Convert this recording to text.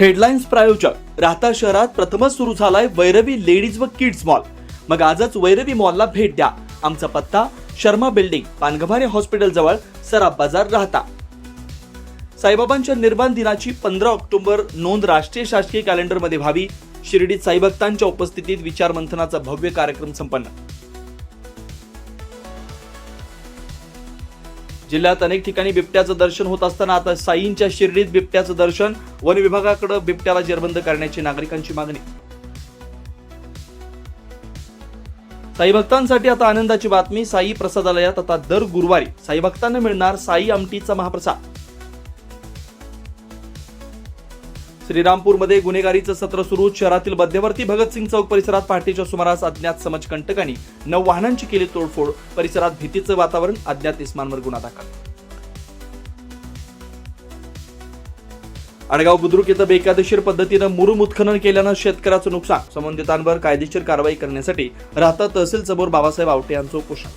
Headlines प्रायोजक. राहता शहरात प्रथमच सुरू झालाय वैरवी लेडीज व किड्स मॉल. मग आजच वैरवी मॉलला भेट द्या. आमचा पत्ता शर्मा बिल्डिंग पानगव्हाणे हॉस्पिटल जवळ सराफ बाजार राहता. साईबाबांच्या निर्माण दिनाची पंधरा ऑक्टोबर नोंद राष्ट्रीय शासकीय कॅलेंडरमध्ये व्हावी. शिर्डीत साईभक्तांच्या उपस्थितीत विचारमंथनाचा भव्य कार्यक्रम संपन्न. जिल्ह्यात अनेक ठिकाणी बिबट्याचं दर्शन होत असताना आता साईंच्या शिर्डीत बिबट्याचं दर्शन वन विभागाकडे बिबट्याला जेरबंद करण्याची नागरिकांची मागणी. साई भक्तांसाठी आता आनंदाची बातमी साई प्रसादालयात आता दर गुरुवारी. साई भक्तांना मिळणार साई आमटीचा महाप्रसाद. श्रीरामपूरमध्ये गुन्हेगारीचं सत्र सुरू. शहरातील मध्यवर्ती भगतसिंग चौक परिसरात पहाटेच्या सुमारास अज्ञात समजकंटकांनी नऊ वाहनांची केली तोडफोड. परिसरात भीतीचं वातावरण अज्ञात इस्मांवर गुन्हा दाखल. आडगाव बुद्रुक इथं बेकायदेशीर पद्धतीनं मुरुम उत्खनन केल्यानं शेतकऱ्याचं नुकसान. संबंधितांवर कायदेशीर कारवाई करण्यासाठी राहता तहसील समोर बाबासाहेब आवटे यांचं उपोषण.